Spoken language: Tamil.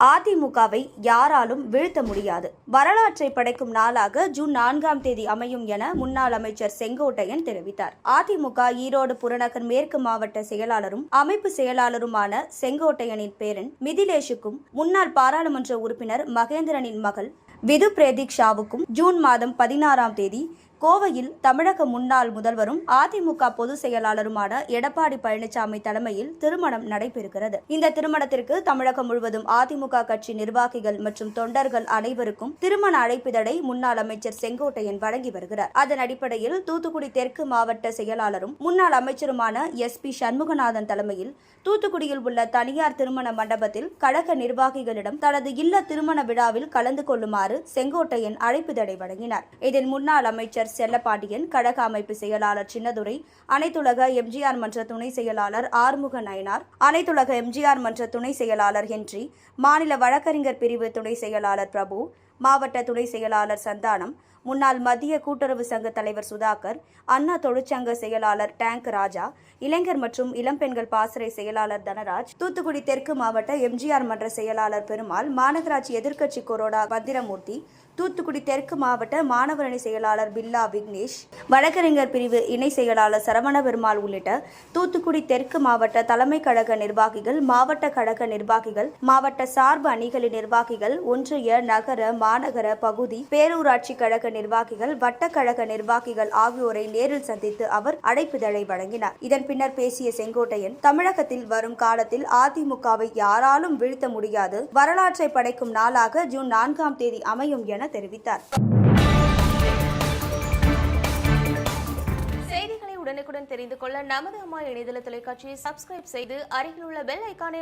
அதிமுகவை யாராலும் வீழ்த்த முடியாது. வரலாற்றை படைக்கும் நாளாக ஜூன் நான்காம் தேதி அமையும் என முன்னாள் அமைச்சர் செங்கோட்டையன் தெரிவித்தார். அதிமுக ஈரோடு புறநகர் மேற்கு மாவட்ட செயலாளரும் அமைப்பு செயலாளருமான செங்கோட்டையனின் பேரன் மிதிலேஷுக்கும் முன்னாள் பாராளுமன்ற உறுப்பினர் மகேந்திரனின் மகள் விது பிரதீக்ஷாவுக்கும் ஜூன் மாதம் பதினாறாம் தேதி கோவையில் தமிழக முன்னாள் முதல்வரும் அதிமுக பொதுச் செயலாளருமான எடப்பாடி பழனிசாமி தலைமையில் திருமணம் நடைபெறுகிறது. இந்த திருமணத்திற்கு தமிழகம் முழுவதும் அதிமுக கட்சி நிர்வாகிகள் மற்றும் தொண்டர்கள் அனைவருக்கும் திருமண அழைப்பிதழை முன்னாள் அமைச்சர் செங்கோட்டையன் வழங்கி வருகிறார். அதன் அடிப்படையில் தூத்துக்குடி தெற்கு மாவட்ட செயலாளரும் முன்னாள் அமைச்சருமான எஸ் பி சண்முகநாதன் தலைமையில் தூத்துக்குடியில் உள்ள தனியார் திருமண மண்டபத்தில் கழக நிர்வாகிகளிடம் தனது இல்ல திருமண விழாவில் கலந்து கொள்ளுமாறு செங்கோட்டையன் அழைப்பிதழை வழங்கினார். இதில் முன்னாள் அமைச்சர் செல்லப்பாண்டியன் கழக அமைப்பு செயலாளர் சின்னதுரை அனைத்துலக எம்ஜிஆர் மன்ற துணை செயலாளர் ஆறுமுக நயனார் அனைத்துலக எம்ஜிஆர் மன்ற துணை செயலாளர் ஹென்றி மாநில வழக்கறிஞர் பிரிவு துணை செயலாளர் பிரபு மாவட்ட துணை செயலாளர் சந்தானம் முன்னாள் மத்திய கூட்டுறவு சங்க தலைவர் சுதாகர் அண்ணா தொழிற்சங்க செயலாளர் டேங்க் ராஜா இளைஞர் மற்றும் இளம்பெண்கள் பாசறை செயலாளர் தனராஜ் தூத்துக்குடி தெற்கு மாவட்ட எம்ஜிஆர் மன்ற செயலாளர் பெருமாள் மாநகராட்சி எதிர்க்கட்சி கொரோடா பத்திரமூர்த்தி தூத்துக்குடி தெற்கு மாவட்ட மாணவரணி செயலாளர் பில்லா விக்னேஷ் வழக்கறிஞர் பிரிவு இணை செயலாளர் சரவண பெருமாள் உள்ளிட்ட தூத்துக்குடி தெற்கு மாவட்ட தலைமை கழக நிர்வாகிகள் மாவட்ட கழக நிர்வாகிகள் மாவட்ட சார்பு அணிகளின் நிர்வாகிகள் ஒன்றிய நகர மாநகர பகுதி பேரூராட்சி கழக நிர்வாகிகள் வட்டக்கழக நிர்வாகிகள் ஆகியோரை நேரில் சந்தித்து அவர் அடைப்பிதழை வழங்கினார். இதன் பின்னர் பேசிய செங்கோட்டையன் தமிழகத்தில் வரும் காலத்தில் அதிமுகவை யாராலும் வீழ்த்த முடியாது. வரலாற்றை படைக்கும் நாளாக ஜூன் நான்காம் தேதி அமையும் என தெரிவித்தார். செய்திகளை உடனுக்குடன் தெரிந்து கொள்ள நமது அம்மா இணையதள தொலைக்காட்சியை சப்ஸ்கிரைப் செய்து அருகில் உள்ள பெல் ஐக்கானை